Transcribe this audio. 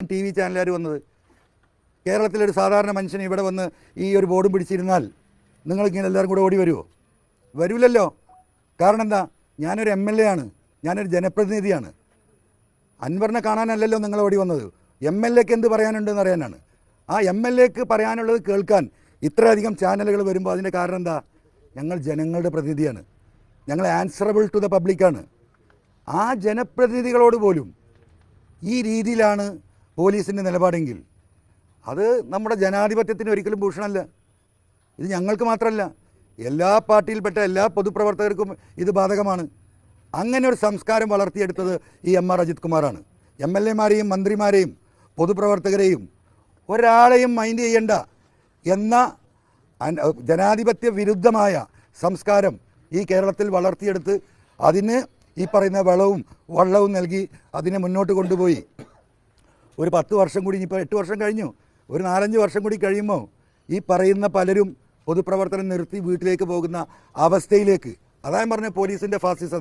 T V ചാനലുകാർ വന്നത്. കേരളത്തിലൊരു സാധാരണ മനുഷ്യൻ ഇവിടെ വന്ന് ഈ ഒരു ബോർഡും പിടിച്ചിരുന്നാൽ നിങ്ങളിങ്ങനെ എല്ലാവരും കൂടെ ഓടി വരുമോ വരില്ലല്ലോ കാരണം എന്താ? ഞാനൊരു എം എൽ എ ആണ്. ഞാനൊരു ജനപ്രതിനിധിയാണ്. അൻവറിനെ കാണാനല്ലല്ലോ നിങ്ങൾ ഓടി വന്നത്. എം എൽ എക്ക് എന്ത് പറയാനുണ്ടെന്ന് അറിയാനാണ്. ആ എം എൽ എക്ക് പറയാനുള്ളത് കേൾക്കാൻ ഇത്രയധികം ചാനലുകൾ വരുമ്പോൾ അതിന്റെ കാരണം എന്താ? ഞങ്ങൾ ജനങ്ങളുടെ പ്രതിനിധിയാണ്. ഞങ്ങൾ ആൻസറബിൾ ടു ദ പബ്ലിക്കാണ് ആ ജനപ്രതിനിധികളോട് പോലും ഈ രീതിയിലാണ് പോലീസിന്റെ നിലപാടെങ്കിൽ അത് നമ്മുടെ ജനാധിപത്യത്തിന് ഒരിക്കലും ഭൂഷണമല്ല. ഇത് ഞങ്ങൾക്ക് മാത്രമല്ല എല്ലാ പാർട്ടിയിൽപ്പെട്ട എല്ലാ പൊതുപ്രവർത്തകർക്കും ഇത് ബാധകമാണ്. അങ്ങനെ ഒരു സംസ്കാരം വളർത്തിയെടുത്തത് ഈ എം ആർ അജിത് കുമാറാണ്. എം എൽ എമാരെയും മന്ത്രിമാരെയും പൊതുപ്രവർത്തകരെയും ഒരാളെയും മൈൻഡ് ചെയ്യണ്ട എന്ന ജനാധിപത്യ വിരുദ്ധമായ സംസ്കാരം ഈ കേരളത്തിൽ വളർത്തിയെടുത്ത് അതിന് ഈ പറയുന്ന വളവും വള്ളവും നൽകി അതിനെ മുന്നോട്ട് കൊണ്ടുപോയി. ഒരു പത്ത് വർഷം കൂടി ഇനിയിപ്പോൾ എട്ട് വർഷം കഴിഞ്ഞു. ഒരു നാലഞ്ച് വർഷം കൂടി കഴിയുമ്പോൾ ഈ പറയുന്ന പലരും പൊതുപ്രവർത്തനം നിർത്തി വീട്ടിലേക്ക് പോകുന്ന അവസ്ഥയിലേക്ക്. അതായത് പറഞ്ഞ പോലീസിന്റെ ഫാസിസം.